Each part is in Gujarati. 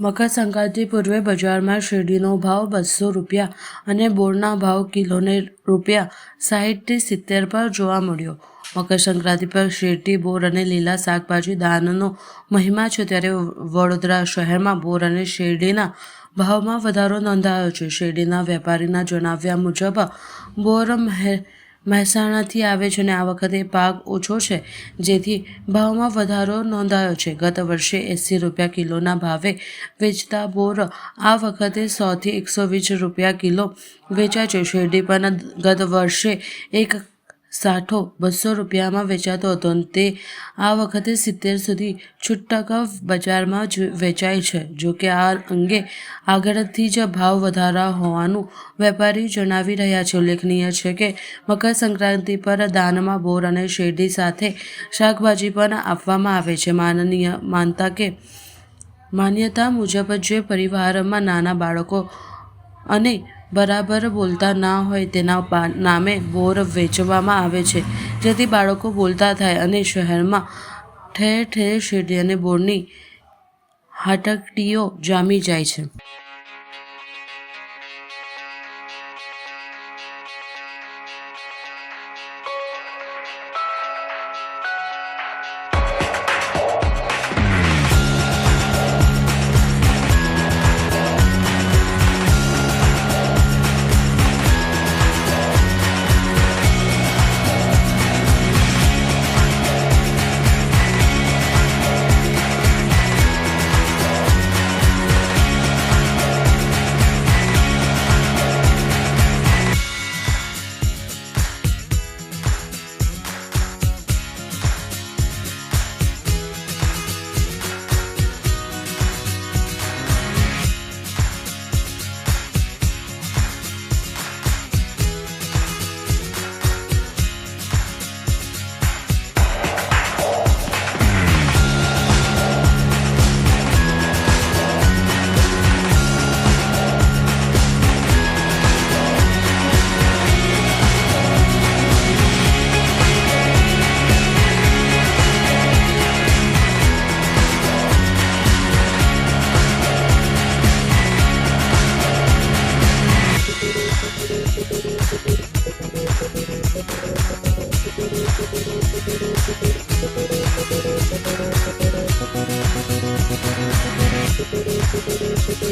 મકર સંક્રાંતિ પૂર્વે બજારમાં શેરડીનો ભાવ બસો રૂપિયા અને બોરના ભાવ કિલોને રૂપિયા સાહીઠથી સિત્તેર પર જોવા મળ્યો. મકર સંક્રાંતિ પર શેરડી, બોર અને લીલા શાકભાજી દાનનો મહિમા છે ત્યારે વડોદરા શહેરમાં બોર અને શેરડીના ભાવમાં વધારો નોંધાયો છે. શેરડીના વેપારીના જણાવ્યા મુજબ, બોર મહે મહેસાણાથી આવે છે અને આ વખતે પાક ઓછો છે. જેથી ભાવમાં વધારો નોંધાયો છે. ગત વર્ષે એંસી રૂપિયા કિલોના ભાવે વેચતા બોર આ વખતે સોથી એકસો વીસ રૂપિયા કિલો વેચાય છે. શેરડી પણ ગત વર્ષે એક સાઠો બસો રૂપિયામાં વેચાતો હતો અને તે આ વખતે સિત્તેર સુધી છૂટક બજારમાં જ વેચાય છે. જોકે આ અંગે આગળથી જ ભાવ વધારા હોવાનું વેપારી જણાવી રહ્યા છે. ઉલ્લેખનીય છે કે મકર સંક્રાંતિ પર દાનમાં બોર અને શેરડી સાથે શાકભાજી પણ આપવામાં આવે છે. માનનીય માનતા કે માન્યતા મુજબ જે પરિવારમાં નાના બાળકો અને બરાબર બોલતા ના હોય તેના નામે બોર વેચવામાં આવે છે. જેથી બાળકો બોલતા થાય અને શહેરમાં ઠેર ઠેર શેરડી અને બોરની હાટકટીઓ જામી જાય છે.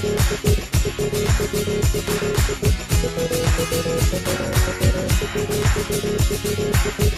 Thank you.